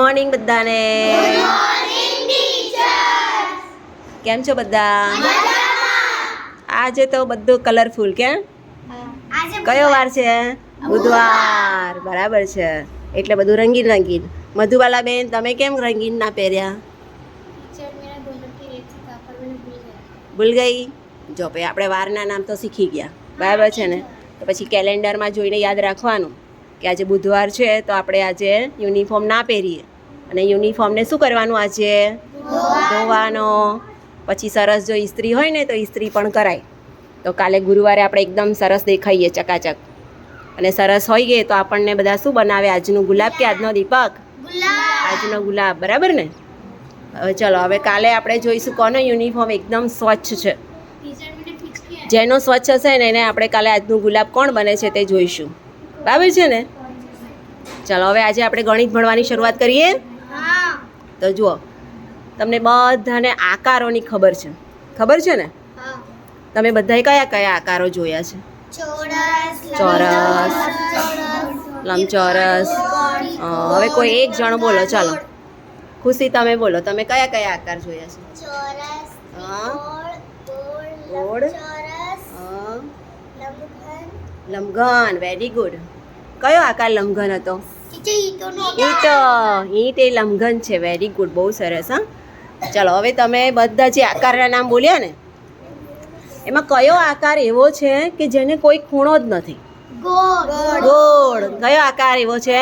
Morning બધાને. કેમ છો બધા? આજે તો બધું કલરફુલ કેમ કયો વાર છે? બુધવાર. બરાબર છે. એટલે બધું રંગીન રંગીન. મધુબાલા બેન તમે કેમ રંગીન ના પહેર્યા? ભૂલ ગઈ? જો ભાઈ આપણે વારના નામ તો શીખી ગયા. બરાબર છે ને? તો પછી કેલેન્ડરમાં જોઈને યાદ રાખવાનું. કે આજે બુધવાર છે તો આપણે આજે યુનિફોર્મ ના પહેરીએ. અને યુનિફોર્મને શું કરવાનું આજે? ધોવાનો. પછી સરસ જો ઇસ્ત્રી હોય ને તો ઇસ્ત્રી પણ કરાય. તો કાલે ગુરુવારે આપણે એકદમ સરસ દેખાઈએ ચકાચક. અને સરસ ગઈ તો આપણને બધા શું બનાવે? આજનું ગુલાબ કે આજનો દીપક? આજનો ગુલાબ. બરાબર ને? હવે ચલો હવે કાલે આપણે જોઈશું કોનો યુનિફોર્મ એકદમ સ્વચ્છ છે. જેનો સ્વચ્છ હશે ને એને આપણે કાલે આજનું ગુલાબ કોણ બને છે તે જોઈશું. બરાબર છે ને? ચલો હવે આજે આપણે ગણિત ભણવાની શરૂઆત કરીએ. તો જુઓ તમને બધાને આકારોની ખબર છે. ખબર છે ને? તમે બધાએ કયા કયા આકારો જોયા છે? ચોરસ લંબચોરસ હવે કોઈ એક જણ બોલો ચાલો. ખુશી તમે બોલો તમે કયા કયા આકાર જોયા છે? ગોળ લંબઘન. વેરી ગુડ કયો આકાર લંઘન હતો? ઈટ ઈટ એ લંઘન છે. વેરી ગુડ બહુ સરસ હા. ચલો હવે તમે બધા જે આકારના નામ બોલ્યા ને એમાં કયો આકાર એવો છે કે જેને કોઈ ખૂણો જ નથી? ગોળ. કયો આકાર એવો છે?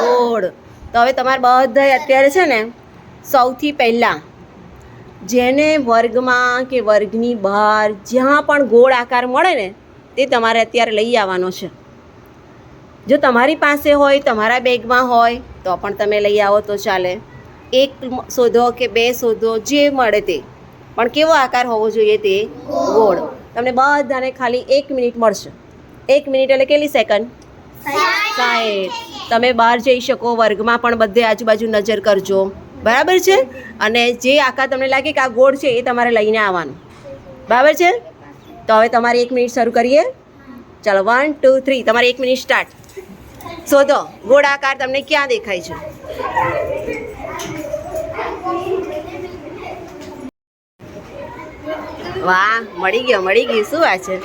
ગોળ. તો હવે તમારે બધા અત્યારે છે ને સૌથી પહેલાં જેને વર્ગમાં કે વર્ગની બહાર જ્યાં પણ ગોળ આકાર મળે ને તે તમારે અત્યારે લઈ આવવાનો છે. જો તમારી પાસે હોય, તમારા બેગમાં હોય, તો પણ તમે લઈ આવો તો ચાલે. એક શોધો કે બે શોધો, જે મળે તે. પણ કેવો આકાર હોવો જોઈએ તે? ગોળ. તમને બધાને ખાલી એક મિનિટ મળશે. એક મિનિટ એટલે કેટલી સેકન્ડ? સાઠ તમે બહાર જઈ શકો, વર્ગમાં પણ બધે આજુબાજુ નજર કરજો. બરાબર છે? અને જે આકાર તમને લાગે કે આ ગોળ છે, એ તમારે લઈને આવવાનું. બરાબર છે? તો હવે તમારી એક મિનિટ શરૂ કરીએ. ચાલો વન ટુ થ્રી તમારી એક મિનિટ સ્ટાર્ટ શોધો ગોળ આકાર તમને ક્યાં દેખાય છે? વાહ મળી ગયો મળી ગયું. શું વાત છે?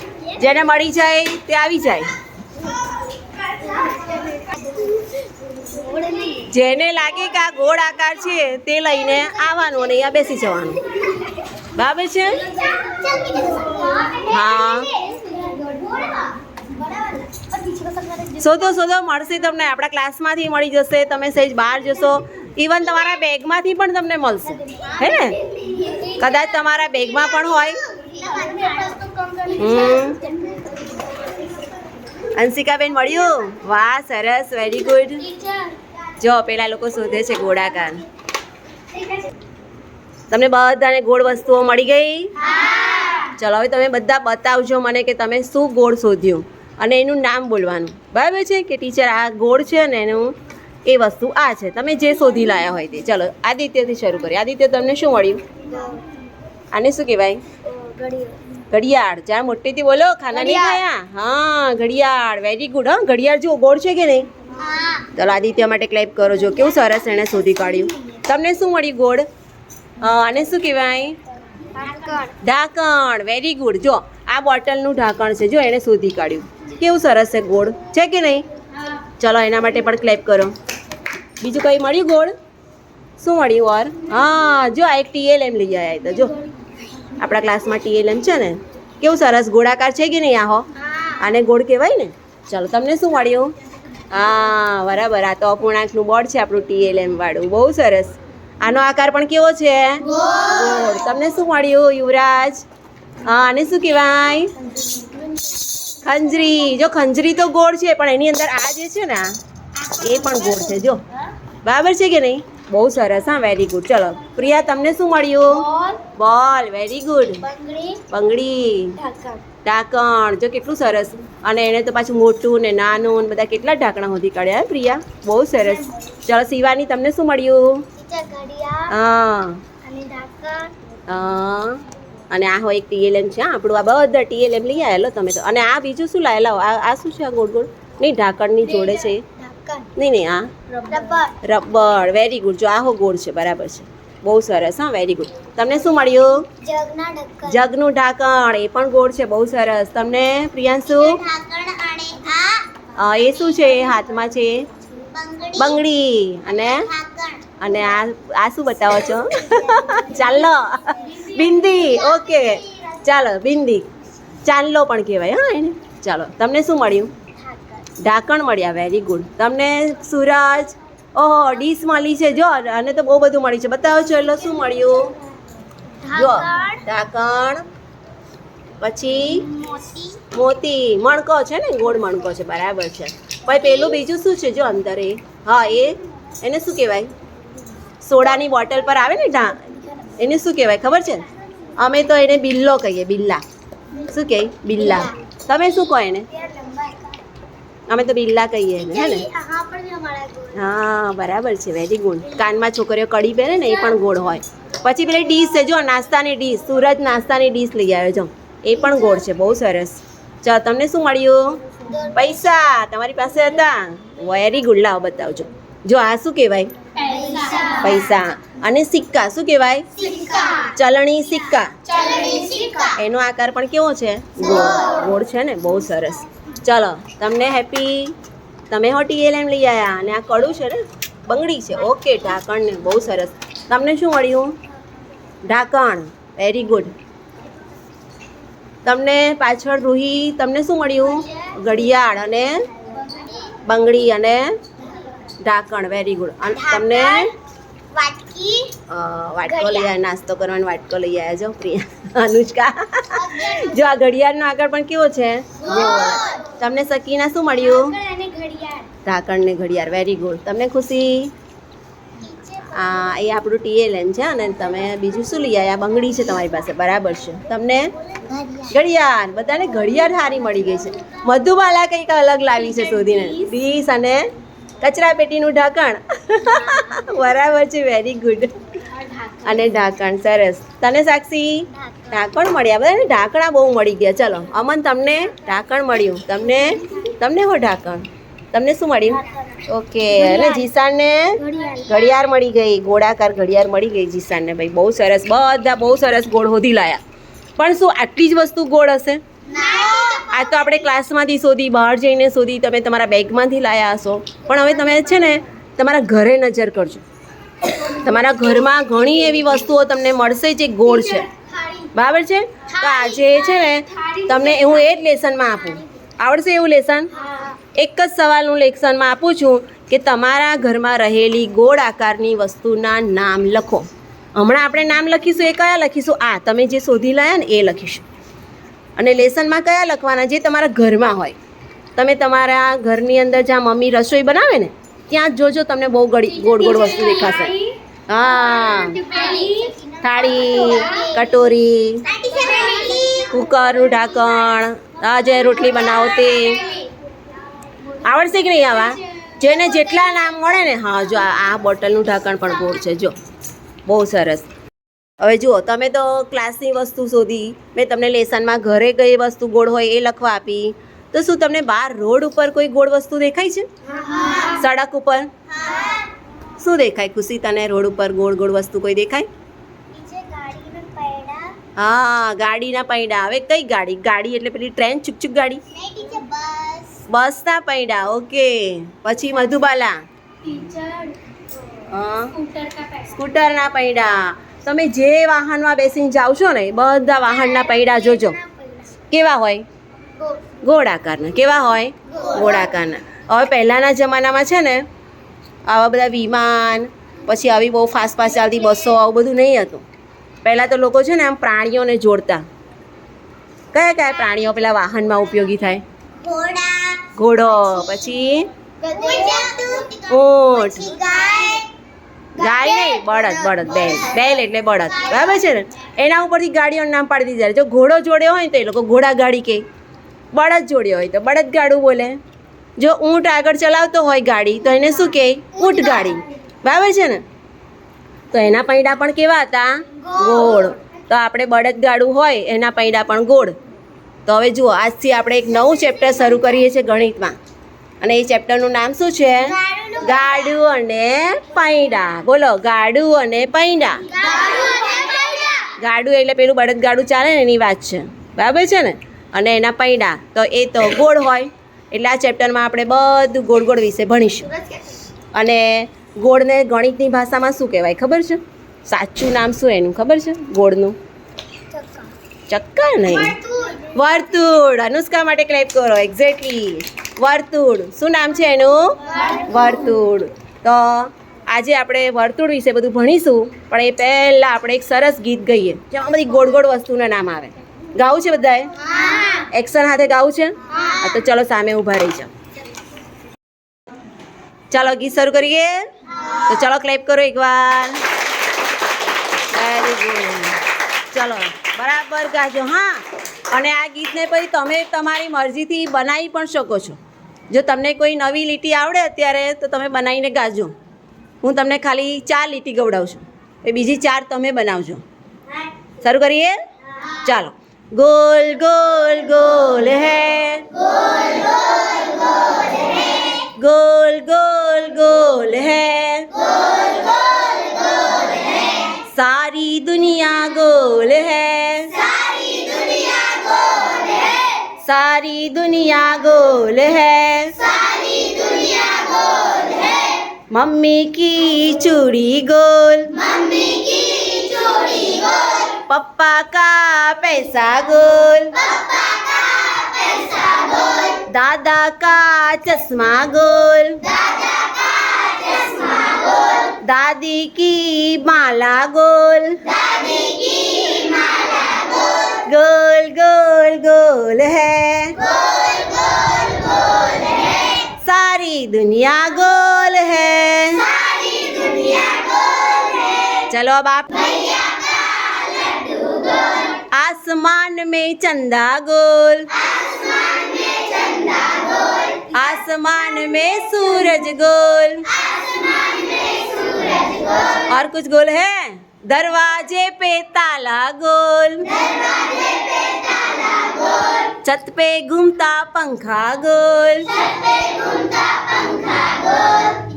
જેને મળી જાય તે આવી જાય. જેને લાગે કે આ ગોળ આકાર છે તે લઈને આવવાનું અને અહીંયા બેસી જવાનું. બરાબર છે? હા. શોધો શોધો મળશે તમને. આપણા ક્લાસમાંથી મળી જશે તમે સહેજ બહાર જશો. ઇવન તમારા બેગમાંથી પણ તમને મળશે. હે ને? કદાચ તમારા બેગમાં પણ હોય. અંશિકાબેન મળ્યું? વાહ સરસ વેરી ગુડ જો પેલા લોકો શોધે છે ગોળાકાર. તમને બધાને ગોળ વસ્તુઓ મળી ગઈ? ચલો હવે તમે બધા બતાવજો મને કે તમે શું ગોળ શોધ્યું? અને એનું નામ બોલવાનું. બરાબર છે કે ટીચર આ ગોળ છે ને એનું એ વસ્તુ આ છે. તમે જે શોધી લાયા હોય તે. ચલો આદિત્યથી શરૂ કરીએ. આદિત્ય તમને શું મળ્યું? આને શું કહેવાય? ઘડિયાળ. જ્યાં મોટેથી બોલો ખાના નહીં ખાયા હા ઘડિયાળ. વેરી ગુડ હા. ઘડિયાળ જો ગોળ છે કે નહીં? ચલો આદિત્ય માટે ક્લેપ કરો. જો કેવું સરસ એણે શોધી કાઢ્યું. તમને શું મળ્યું ગોળ? આને શું કહેવાય? ઢાંકણ. વેરી ગુડ જો આ બોટલનું ઢાંકણ છે. જો એણે શોધી કાઢ્યું. કેવું સરસ છે ગોળ? છે કે નહીં? ચલો, એના માટે પણ ક્લેપ કરો. બીજું કંઈ મળ્યું ગોળ? શું મળ્યું ઓર? હા, જો આ એક ટીએલએમ લઈ આવ્યા તો, જો. આપણા ક્લાસમાં ટીએલએમ છે ને. કેવું સરસ ગોળાકાર છે કે નહીં આહો આને ગોળ કહેવાય ને? ચલો, તમને શું મળ્યું? હા, બરાબર. આ તો અપૂર્ણાંકનું બોર્ડ છે આપણું ટીએલએમ વાળું. બહુ સરસ. આનો આકાર પણ કેવો છે? તમને શું મળ્યું યુવરાજ? હા આને શું કહેવાય? ખંજરી. જો ખંજરી તો ગોળ છે પણ એની અંદર આ જે છે ને એ પણ ગોળ છે જો. બરાબર છે કે નહીં? બહુ સરસ હા વેરી ગુડ ચલો પ્રિયા તમને શું મળ્યું? બોલ. વેરી ગુડ બંગડી. ઢાંકણ. જો કેટલું સરસ. અને એને તો પાછું મોટું ને નાનું ને બધા કેટલા ઢાંકણા સુધી કાઢ્યા પ્રિયા? બહુ સરસ. ચલો શિવાની તમને શું મળ્યું? હા. હા. અને આ હોય એક ટીએલએમ છે આપણું આ બધા ટીએલએમ લઈ આવેલો તમે તો. અને આ બીજું શું લાવેલા હો? આ આ શું છે આ ગોળ ગોળ? નહીં ઢાંકણની જોડે છે. નહીં નહીં આ. રબર. વેરી ગુડ જો આહો ગોળ છે બરાબર છે. બહુ સરસ હા વેરી ગુડ તમને શું મળ્યું? જગનું ઢાંકણ. એ પણ ગોળ છે બહુ સરસ. તમને પ્રિયાંશુ? એ શું છે? હાથમાં છે? બંગડી. અને? અને આ આ શું બતાવો છો? ચાલો. બિંદી ઓકે. ચાલો બિંદી. ચાંદલો પણ કહેવાય હા એને. ચાલો તમને શું મળ્યું? ઢાંકણ મળ્યા વેરી ગુડ તમને સૂરજ ઓહો ડીશ મળી છે જો અને તો બહુ બધું મળ્યું છે. બતાવો છો એટલે શું મળ્યું? જો ઢાંકણ. પછી? મોતી. મણકો છે ને ગોળ મણકો છે બરાબર છે. પછી પેલું બીજું શું છે જો અંદર? એ હા એ એને શું કહેવાય? સોડાની બોટલ પર આવે ને એને શું કહેવાય? ખબર છે? અમે તો એને બિલ્લો કહીએ, બિલ્લા. શું કહે? બિલ્લા. તમે શું કહો એને? અમે તો બિલ્લા કહીએ એને, હે ને? હા, બરાબર છે. વેરી ગુડ કાનમાં છોકરીઓ કડી પહેરે ને એ પણ ગોળ હોય. પછી પેલી ડીશ છે, જો, નાસ્તાની ડીશ સુરજ નાસ્તાની ડીશ લઈ આવ્યો, જો. એ પણ ગોળ છે, બહુ સરસ. ચાલો તમને શું મળ્યું? પૈસા. તમારી પાસે હતા. વેરી ગુડ લાવો, બતાવજો. જો, આ શું કહેવાય? પૈસા અને સિક્કા શું કહેવાય? ચલણી સિક્કા. એનો આકાર પણ કેવો છે? ગોળ. ગોળ છે ને? બહુ સરસ. ચલો તમને હેપી તમે હો ટીએલએમ લઈ આવ્યા અને આ કડું છે ને? બંગડી છે. ઓકે ઢાંકણ ને બહુ સરસ. તમને શું મળ્યું? ઢાંકણ. વેરી ગુડ તમને પાછળ રૂહી તમને શું મળ્યું? ઘડિયાળ અને બંગડી અને ઢાંકણ વેરી ગુડ અને તમને? અ, વાટકો લઈ આવ્યા નાસ્તો કરવાનો વાટકો લઈ આવ્યા જો પ્રિયા અનુષ્કા. જો આ ઘડિયાળનો આગળ પણ કેવો છે? તમને સકીના શું મળ્યું? ઢાંકણ ને ઘડિયાળ વેરી ગુડ તમને ખુશી? આ એ આપણું ટીએલએન છે અને તમે બીજું શું લઈ આવ્યા? બંગડી છે તમારી પાસે બરાબર છે. તમને? ઘડિયાળ. બધાને ઘડિયાળ સારી મળી ગઈ છે. મધુબાલા કંઈક અલગ લાવી છે શોધીને. ડીશ અને? કચરા પેટીનું ઢાંકણ. બરાબર છે વેરી ગુડ અને ઢાંકણ, સરસ. તને સાક્ષી? ઢાંકણ મળ્યા. બધાને ઢાંકણા બહુ મળી ગયા. ચલો, અમન તમને ઢાંકણ મળ્યું. તમને તમને હો ઢાંકણ? તમને શું મળ્યું? ઓકે, અને જીસાનને ઘડિયાળ મળી ગઈ. ગોળાકાર ઘડિયાળ મળી ગઈ જીસાનને. ભાઈ, બહુ સરસ. બધા બહુ સરસ ગોળ હોધી લાયા. પણ શું, આટલી જ વસ્તુ ગોળ હશે? આ તો આપણે ક્લાસમાંથી શોધી બહાર જઈને શોધી તમે તમારા બેગમાંથી લાયા હશો. પણ હવે તમે છે ને તમારા ઘરે નજર કરજો. તમારા ઘરમાં ઘણી એવી વસ્તુઓ તમને મળશે જે ગોળ છે. બરાબર છે? તો આજે છે ને તમને હું એ જ લેસનમાં આપું. આવડશે એવું લેસન? એક જ સવાલ હું લેસનમાં આપું છું કે તમારા ઘરમાં રહેલી ગોળ આકારની વસ્તુના નામ લખો. હમણાં આપણે નામ લખીશું, એ કયા લખીશું? આ, તમે જે શોધી લાયા ને એ લખીશું. અને લેસનમાં કયા લખવાના જે તમારા ઘરમાં હોય? તમે તમારા ઘરની અંદર જ્યાં મમ્મી રસોઈ બનાવે ને ત્યાં જ જોજો તમને બહુ ગળી ગોળ ગોળ વસ્તુ દેખાશે. હા. થાળી કટોરી કુકરનું ઢાંકણ આ જે રોટલી બનાવો તે. આવડશે કે નહીં આવા? જેને જેટલા નામ મળે ને હા જો આ આ બોટલનું ઢાંકણ પણ ગોળ છે જો. બહુ સરસ. હવે જુઓ તમે તો ક્લાસની વસ્તુ શોધી મેં તમને લેસનમાં ઘરે કઈ વસ્તુ ગોળ હોય એ લખવા આપી. તો શું તમને બહાર રોડ ઉપર કોઈ ગોળ વસ્તુ દેખાય છે? સડક ઉપર? શું દેખાય? ખુશી તને રોડ ઉપર ગોળ ગોળ વસ્તુ કોઈ દેખાય? હા ગાડીના પૈડા. હવે કઈ ગાડી? ગાડી એટલે પેલી ટ્રેન? ચુકચુક ગાડી? બસના પૈડા ઓકે. પછી મધુબાલા? સ્કૂટરના પૈડા. તમે જે વાહનમાં બેસીને જાઓ છો ને એ બધા વાહનના પૈડા જોજો. કેવા હોય? ગોળાકારના. કેવા હોય? ગોળાકારના. હવે પહેલાંના જમાનામાં છે ને આવા બધા વિમાન પછી આવી બહુ ફાસ્ટ ફાસ્ટ ચાલતી બસો આવું બધું નહીં હતું. પહેલાં તો લોકો છે ને આમ પ્રાણીઓને જોડતા. કયા કયા પ્રાણીઓ પેલા વાહનમાં ઉપયોગી થાય? ઘોડો. પછી? ઊંટ ગાય નહીં, બળદ બળદ, બેલ બેલ એટલે બળદ, બરાબર છે ને? એના ઉપરથી ગાડીઓનું નામ પાડી દીધા. જો ઘોડો જોડ્યો હોય તો એ લોકો ઘોડા ગાડી કહે બળદ જોડ્યો હોય તો બળદ ગાડું બોલે. જો ઊંટ આગળ ચલાવતો હોય ગાડી, તો એને શું કહે ઊંટ ગાડી. બરાબર છે ને? તો એના પૈડા પણ કેવા હતા? ગોળ. તો આપણે બળદ ગાડું હોય, એના પૈડા પણ ગોળ. તો હવે જુઓ, આજથી આપણે એક નવું ચેપ્ટર શરૂ કરીએ છીએ ગણિતમાં. અને એ ચેપ્ટરનું નામ શું છે? ગાડું. અને પૈડા. બોલો ગાડું અને પૈડા. ગાડું એટલે પેલું બળદગાડું ચાલે ને એની વાત છે. બરાબર છે ને? અને એના પૈડા. તો એ તો ગોળ હોય. એટલે આ ચેપ્ટરમાં આપણે બધું ગોળ ગોળ વિશે ભણીશું. અને ગોળને ગણિતની ભાષામાં શું કહેવાય ખબર છે? સાચું નામ શું એનું ખબર છે? ગોળનું. ચક્કર નહીં. વર્તુળ. અનુષ્કા માટે ક્લેપ કરો. એક્ઝેક્ટલી વર્તુળ. શું નામ છે એનું? વર્તુળ. તો આજે આપણે વર્તુળ વિશે બધું ભણીશું પણ એ પહેલાં આપણે એક સરસ ગીત ગઈએ. જેમાં બધી ગોળ ગોળ વસ્તુના નામ આવે. ગાવું છે બધાએ? એક્શન હાથે ગાવું છે? હા. તો ચલો સામે ઊભા રહી જાઓ. ચાલો ગીત શરૂ કરીએ. તો ચાલો ક્લેપ કરો એકવાર. વેરી ગુડ ચલો. બરાબર ગાજો, હા. અને આ ગીતને પછી તમે તમારી મરજીથી બનાવી પણ શકો છો. જો તમને કોઈ નવી લીટી આવડે અત્યારે, તો તમે બનાવીને ગાજો. હું તમને ખાલી ચાર લીટી ગવડાવું છું. એ બીજી ચાર તમે બનાવજો. શરૂ કરીએ? ચાલો. ગોલ ગોલ ગોલ હે. ગોલ ગોલ ગોલ હે. સારી દુનિયા ગોલ હે. सारी दुनिया गोल है। सारी दुनिया गोल है। मम्मी की चूड़ी गोल। मम्मी की चूड़ी गोल। पप्पा का पैसा गोल। पप्पा का पैसा गोल। दादा का चश्मा गोल। दादा का चश्मा गोल। दादी की माला गोल गोल गोल गोल है। सारी दुनिया गोल है। चलो अब आप। आसमान में चंदा गोल। आसमान में सूरज गोल। और कुछ गोल है? दरवाजे पे ताला गोल। दरवाजे पे ताला गोल छत पे घूमता पंखा गोल। छत पे घूमता पंखा गोल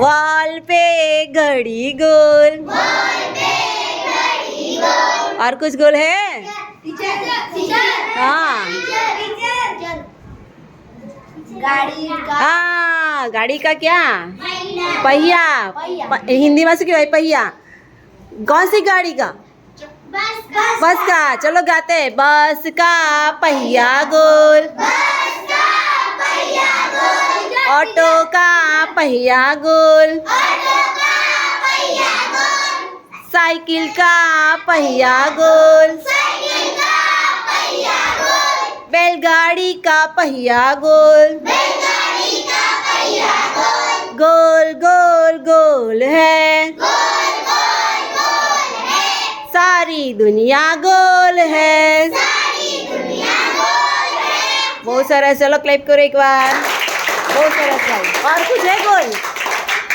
वॉल पे घड़ी गोल। वॉल पे घड़ी गोल और कुछ गोल है? टीचर टीचर हाँ। गाड़ी का हाँ गाड़ी का क्या? पहिया। हिंदी में से क्यों है पहिया? कौन सी गाड़ी का? बस का। चलो गाते हैं। बस का पहिया गोल। ऑटो का पहिया गोल। साइकिल का पहिया गोल। बैलगाड़ी का पहिया गोल। गोल गोल गोल है। सारी दुनिया गोल है। बहुत सारा चलो क्लिप करो एक बार। बहुत सारा भाई और कुछ है गोल?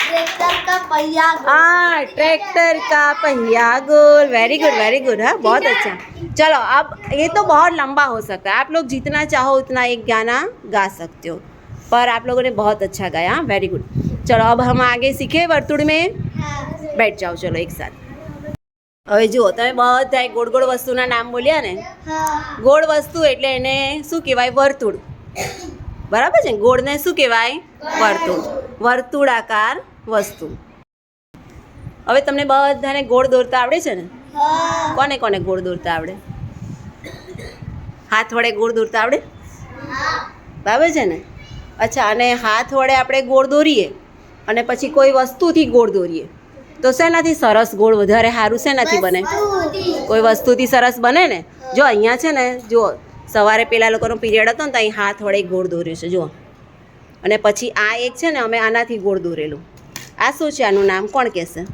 ट्रैक्टर का पहिया हाँ ट्रैक्टर का पहिया गोल। वेरी गुड वेरी गुड है बहुत अच्छा। चलो अब ये तो बहुत लंबा हो सकता है। आप लोग जितना चाहो उतना एक गाना गा सकते हो। पर आप लोगों ने बहुत अच्छा गाया हाँ, वेरी गुड चलो अब हम आगे सीखे वर्तुड़ में। हाँ, हाँ, बैठ जाओ चलो एक साथ। હવે જુઓ તમે બધા ગોળ ગોળ વસ્તુના નામ બોલ્યા ને? ગોળ વસ્તુ એટલે એને શું કહેવાય? વર્તુળ. બરાબર છે ને? ગોળને શું કહેવાય? વર્તુળ. વર્તુળાકાર વસ્તુ. હવે તમને બધાને ગોળ દોરતા આવડે છે ને? કોને કોને ગોળ દોરતા આવડે? હાથ વડે ગોળ દોરતા આવડે? બરાબર છે ને? અચ્છા અને હાથ વડે આપણે ગોળ દોરીએ અને પછી કોઈ વસ્તુથી ગોળ દોરીએ. તો શેનાથી સરસ ગોળ વધારે સારું શેનાથી બને? કોઈ વસ્તુથી સરસ બને ને? જો અહીંયા છે ને જો સવારે પેલા લોકોનો પીરિયડ હતો ને તો અહીં હાથ વડે ગોળ દોર્યું છે જુઓ. અને પછી આ એક છે ને અમે આનાથી ગોળ દોરેલું. આ શું છે? આનું નામ કોણ કહેશે?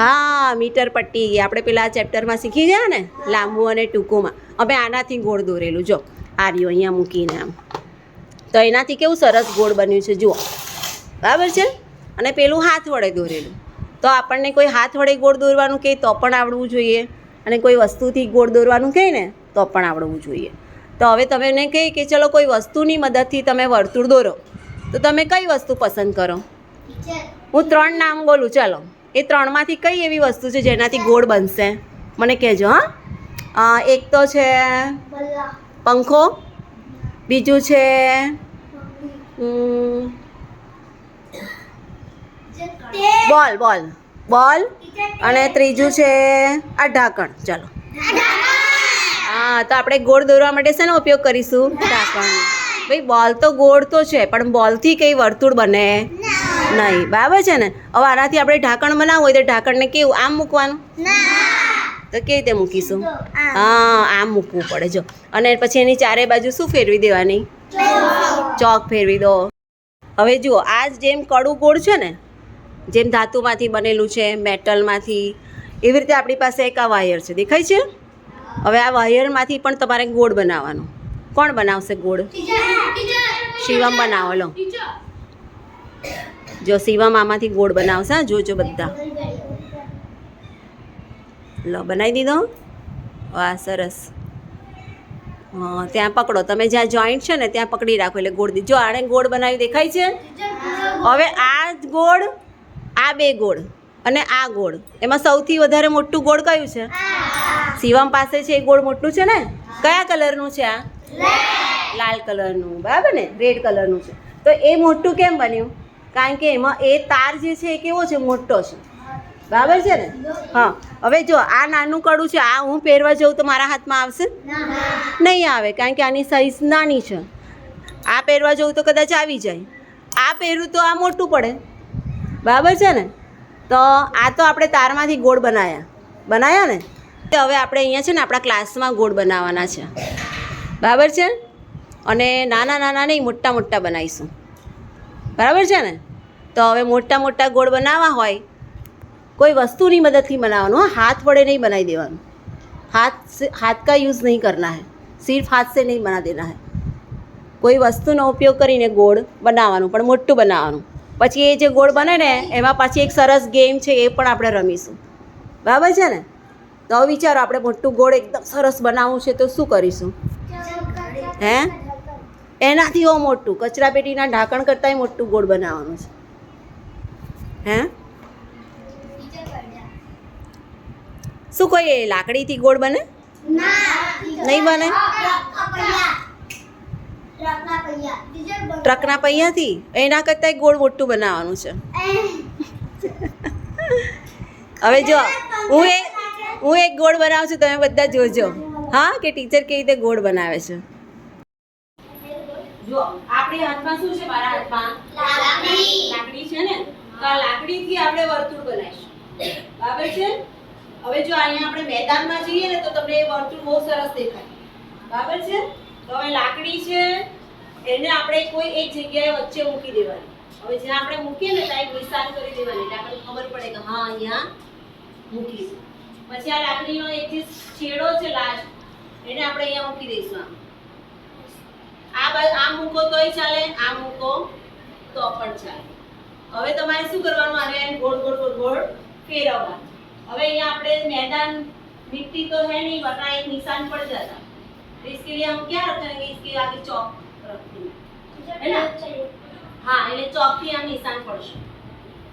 હા મીટર પટ્ટી. આપણે પેલા ચેપ્ટરમાં શીખી ગયા ને લાંબુ અને ટૂંકુમાં. અમે આનાથી ગોળ દોરેલું જો. આ રહ્યું અહીંયા મૂકીને આમ. તો એનાથી કેવું સરસ ગોળ બન્યું છે જુઓ. બરાબર છે? અને પેલું હાથ વડે દોરેલું. તો આપણને કોઈ હાથ વડે ગોળ દોરવાનું કહે તો પણ આવડવું જોઈએ. અને કોઈ વસ્તુથી ગોળ દોરવાનું કહે ને તો પણ આવડવું જોઈએ. તો હવે તમે એને કહી કે ચલો કોઈ વસ્તુની મદદથી તમે વર્તુળ દોરો. તો તમે કઈ વસ્તુ પસંદ કરો? હું ત્રણ નામ બોલું ચાલો. એ ત્રણમાંથી કઈ એવી વસ્તુ છે જેનાથી ગોળ બનશે? મને કહેજો હા. એક તો છે પંખો. બીજું છે બોલ બોલ. બોલ. અને ત્રીજું છે આ ઢાંકણ ચાલો. હા, તો આપણે ગોળ દોરવા માટે શેનો ઉપયોગ કરીશું? ઢાંકણ ભાઈ, બોલ તો ગોળ તો છે, પણ બોલથી કઈ વર્તુળ બને? નહીં. બરાબર છે ને? હવે આનાથી આપણે ઢાંકણ બનાવવું હોય તો ઢાંકણને કેવું? આમ મૂકવાનું? તો કેવી રીતે મૂકીશું? હા, આમ મૂકવું પડે. જો. અને પછી એની ચારે બાજુ શું ફેરવી દેવાની? ચોક ફેરવી દો. હવે જુઓ, આ જેમ કડું ગોળ છે ને જેમ ધાતુમાંથી બનેલું છે, મેટલમાંથી, એવી રીતે આપણી પાસે એક આ વાયર છે. દેખાય છે? હવે આ વાયરમાંથી પણ તમારે ગોળ બનાવવાનો. કોણ બનાવશે ગોળ? શિવમ બનાવો, લો. જો શિવમ આમાંથી ગોળ બનાવશે જોજો બધા. લો, બનાવી દીધો? વાહ, સરસ. ત્યાં પકડો. તમે જ્યાં જોઈન્ટ છે ને, ત્યાં પકડી રાખો, એટલે ગોળ જો આણે ગોળ બનાવી દેખાય છે? હવે આ જ ગોળ આ બે ગોળ અને આ ગોળ. એમાં સૌથી વધારે મોટું ગોળ કયું છે? શિવમ પાસે છે એ ગોળ મોટું છે ને? કયા કલરનું છે આ? લાલ કલરનું, બરાબર ને? રેડ કલરનું છે. તો એ મોટું કેમ બન્યું? કારણ કે એમાં એ તાર જે છે એ કેવો છે? મોટો છે. બરાબર છે ને? હા. હવે જો, આ નાનું કડું છે, આ હું પહેરવા જઉં તો મારા હાથમાં આવશે? નહીં આવે, કારણ કે આની સાઈઝ નાની છે. આ પહેરવા જવું તો કદાચ આવી જાય. આ પહેરું તો આ મોટું પડે. બરાબર છે ને? તો આ તો આપણે તારમાંથી ગોળ બનાવ્યા બનાવ્યા ને? તો હવે આપણે અહીંયા છે ને આપણા ક્લાસમાં ગોળ બનાવવાના છે. બરાબર છે? અને નાના નાના નહીં, મોટા મોટા બનાવીશું. બરાબર છે ને? તો હવે મોટા મોટા ગોળ બનાવવા હોય, કોઈ વસ્તુની મદદથી બનાવવાનું હાથ વડે નહીં બનાવી દેવાનું. હાથ હાથ કા યુઝ નહીં કરના હે. સિર્ફ હાથ સે નહીં બના દેના હે. કોઈ વસ્તુનો ઉપયોગ કરીને ગોળ બનાવવાનું, પણ મોટું બનાવવાનું. પછી એ જે ગોળ બને ને એમાં પાછી એક સરસ ગેમ છે એ પણ આપણે રમીશું. બરાબર છે ને? તો વિચારો આપણે મોટું ગોળ એકદમ સરસ બનાવવું છે તો શું કરીશું? હે? એનાથી હો મોટું કચરાપેટીના ઢાંકણ કરતાંય મોટું ગોળ બનાવવાનું છે. હે? શું કહીએ લાકડીથી ગોળ બને? નહીં બને? ટ્રકના પૈયાથી? એના કરતાંય ગોળ મોટું બનાવવાનું છે. હવે જો હું એ હું એક ગોળ બનાવું છું તમે બધા જોજો. હા કે ટીચર કેવી રીતે ગોળ બનાવે છે? જો આપણે હાથમાં શું છે મારા હાથમાં? લાકડી છે ને? તો આ લાકડીથી આપણે વર્તુળ બનાવીશું. બરાબર છે? હવે જો અહીંયા આપણે મેદાનમાં જઈએ ને તો તમને એ વર્તુળ બહુ સરસ દેખાય. બરાબર છે? તો હવે લાકડી છે, એને આપણે કોઈ એક જગ્યાએ વચ્ચે મૂકી દેવાની. હવે જ્યાં આપણે મૂકીએ ને ત્યાં નિશાન કરી દેવાની, એટલે આપણને ખબર પડે કે હા, અહીંયા મૂકીશું પછી આ લાકડીનો એક જે છેડો છે લાસ્ટ, એને આપણે અહીંયા મૂકી દઈશું આમ. આ બાજુ આમ મૂકો તોય ચાલે આમ મૂકો તો પણ ચાલે. હવે તમારે શું કરવાનું? આને ગોળ ગોળ ગોળ ગોળ ફેરવવાનું. હવે અહીંયા આપણે મેદાન મીટી તો હે નહીં વટાણા એક નિશાન પડી જતા. तो इसके लिए हम क्या रखेंगे इसके आगे चौक रखेंगे है ना હા એટલે ચોક થી આમ નિશાન પડશે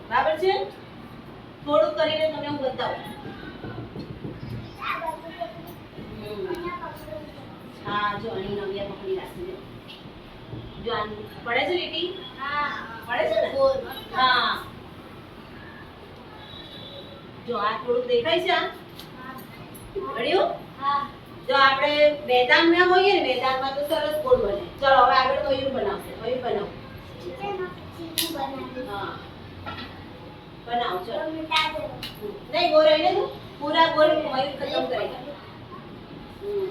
બરાબર છે થોડું કરીને તમને હું બતાવું હમ. હા જો અહીં નવ્યા પકડી રાખી દો જો આ પડે છે લીટી પડે છે ને હા જો આ થોડુંક દેખાય છે આ પડ્યું જો આપણે મેદાનમાં હોઈએ ને મેદાનમાં તો સરસ ગોળ બને. ચલો હવે આગળ મયુર બનાવશે. મયુર બનાવો. હા. બનાવો ચલો. નહીં ગોળ તો? પૂરા ગોળ મયુર ખતમ કરી. હમ.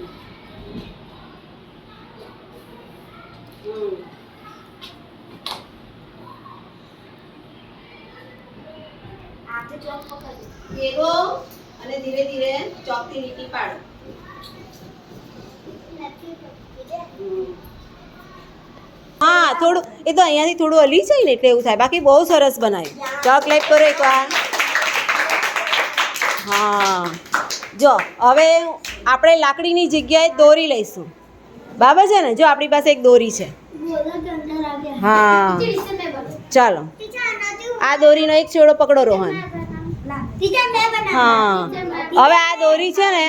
હમ. ભેગો અને ધીરે ધીરે ચોકથી લીટી પાડો હા થોડું એ તો અહીંયાથી થોડું હલી જાય ને એટલે એવું થાય બાકી બહુ સરસ બનાવ્યું ચાલો ક્લેપ કરો એકવાર હા જો હવે આપણે લાકડીની જગ્યાએ દોરી લઈશું બરાબર છે ને જો આપણી પાસે એક દોરી છે હા ચાલો આ દોરીનો એક છેડો પકડો રોહન હા હવે આ દોરી છે ને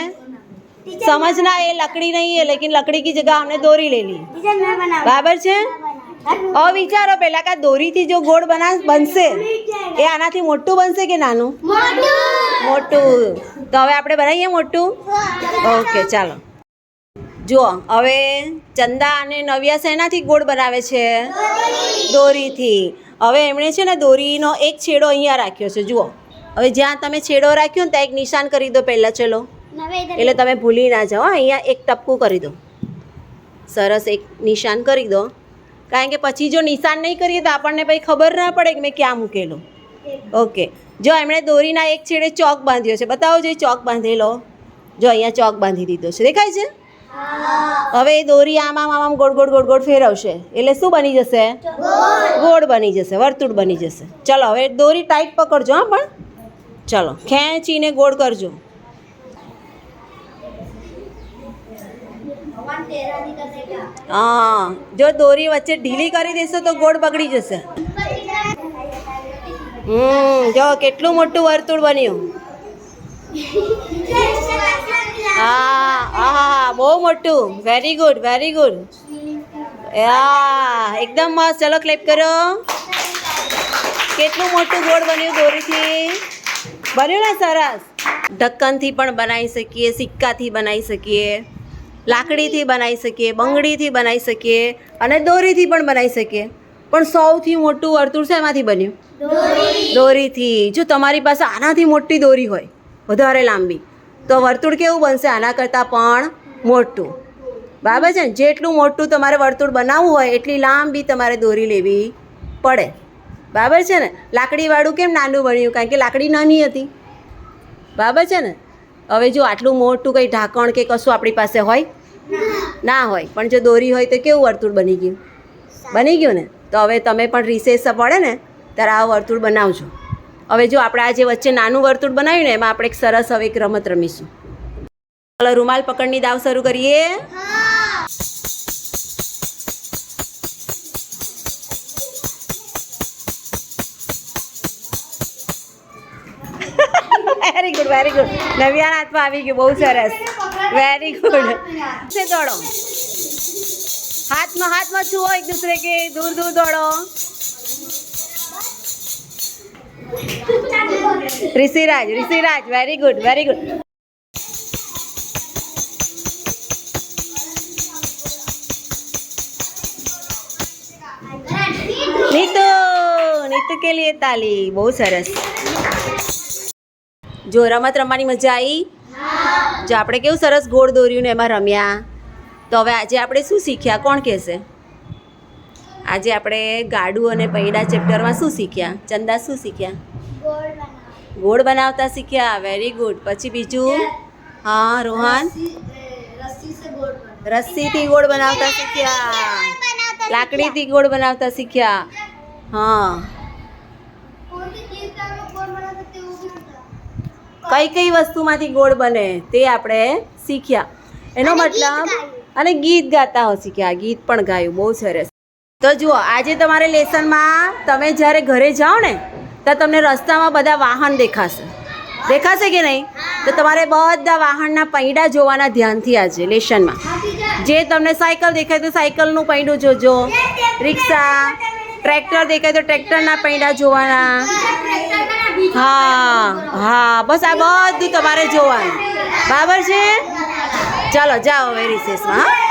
સમજના એ લકડી નહીં है लेकिन लकड़ी की जगह हमने दोरी ले ली બરાબર છે હવે વિચારો પહેલા કે દોરીથી જો ગોળ બના બનશે, એ આનાથી મોટું બનશે કે નાનું? મોટું. તો હવે આપણે બનાવીએ મોટું? ઓકે, ચાલો. જુઓ, હવે ચંદા અને નવ્યા શેનાથી ગોળ બનાવે છે? દોરીથી. હવે એમણે છે ને દોરીનો એક છેડો અહીંયા રાખ્યો છે, જુઓ. હવે જ્યાં તમે છેડો રાખ્યો ને ત્યાં એક નિશાન કરી દો પહેલાં ચલો એટલે તમે ભૂલી ના જાઓ અહીંયા એક ટપકું કરી દો. સરસ એક નિશાન કરી દો. કારણ કે પછી જો નિશાન નહીં કરીએ તો આપણને પછી ખબર ના પડે કે મેં ક્યાં મૂકેલું. ઓકે. જો એમણે દોરીના એક છેડે ચોક બાંધ્યો છે. બતાવો જો એ ચોક બાંધેલો. જો અહીંયા ચોક બાંધી દીધો છે. દેખાય છે? હવે એ દોરી આમ આમ આમ આમ ગોળ ગોળ ગોળ ગોળ ફેરવશે. એટલે શું બની જશે? ગોળ બની જશે. વર્તુળ બની જશે. ચલો હવે દોરી ટાઈટ પકડજો હા પણ. ચલો ખેંચીને ગોળ કરજો. હા, જો દોરી વચ્ચે ઢીલી કરી દેશો તો ગોળ બગડી જશે. હમ, જો કેટલું મોટું વર્તુળ બન્યું. હા હા બહુ મોટું. વેરી ગુડ વેરી ગુડ હા એકદમ મસ્ત. ચલો ક્લેપ કરો. કેટલું મોટું ગોળ બન્યું દોરીથી? બન્યું ને સરસ. ઢક્કનથી પણ બનાવી શકીએ, સિક્કાથી બનાવી શકીએ. લાકડીથી બનાવી શકીએ બંગડીથી બનાવી શકીએ અને દોરીથી પણ બનાવી શકીએ. પણ સૌથી મોટું વર્તુળ છે એમાંથી બન્યું દોરીથી. જો તમારી પાસે આનાથી મોટી દોરી હોય વધારે લાંબી તો વર્તુળ કેવું બનશે? આના કરતાં પણ મોટું. બરાબર છે ને? જેટલું મોટું તમારે વર્તુળ બનાવવું હોય એટલી લાંબી તમારે દોરી લેવી પડે. બરાબર છે ને? લાકડીવાળું કેમ નાનું બન્યું? કારણ કે લાકડી નાની હતી. બરાબર છે ને? હવે જો આટલું મોટું કંઈ ઢાંકણ કે કશું આપણી પાસે હોય ના હોય. પણ જો દોરી હોય તો કેવું વર્તુળ બની ગયું? બની ગયું ને? તો હવે તમે પણ રિસેસ પડે ને ત્યારે આ વર્તુળ બનાવજો. હવે જો આપણે આ જે વચ્ચે નાનું વર્તુળ બનાવ્યું ને એમાં આપણે એક સરસ હવે એક રમત રમીશું. ચાલો રૂમાલ પકડની દાવ શરૂ કરીએ. વેરી ગુડ નવ્યાણ હાથમાં આવી ગયું. બહુ સરસ. વેરી ગુડ છે દોડો. હાથમાં હાથમાં છુઓ એક દૂસરે કે દૂર દૂર દોડો. Rishiraj Rishiraj very good very good Neetu Neetu કે લીએ તાલી? બહુ સરસ. જો રમત રમવાની મજા આવી જો આપણે કેવું સરસ ગોળ દોર્યું ને એમાં રમ્યા. તો હવે આજે આપણે શું શીખ્યા? કોણ કહેશે? આજે આપણે ગાડું અને પૈડા ચેપ્ટરમાં શું શીખ્યા? ચંદા શું શીખ્યા? ગોળ બનાવતા શીખ્યા. વેરી ગુડ પછી બીજું? હા રોહન? રસ્સીથી ગોળ બનાવતા શીખ્યા. લાકડીથી ગોળ બનાવતા શીખ્યા. હા. કઈ કઈ વસ્તુમાંથી ગોળ બને તે આપણે શીખ્યા. એનો મતલબ અને ગીત ગાતા હો શીખ્યા. ગીત પણ ગાયું બહુ સરસ. તો જુઓ આજે તમારે લેસનમાં તમે જ્યારે ઘરે જાઓ ને તો તમને રસ્તામાં બધા વાહન દેખાશે. દેખાશે કે નહીં? તો તમારે બધા વાહનના પૈડા જોવાના ધ્યાનથી આજે લેશનમાં જે તમને સાયકલ દેખાય તો સાયકલનું પૈડું જોજો. રિક્ષા ટ્રેક્ટર દેખાય તો ટ્રેક્ટરના પૈડા જોવાના. હા હા બસ આ બધું તમારે જોવાનું. બરાબર છે? ચાલો જાઓ હવે રિસેસમાં હા.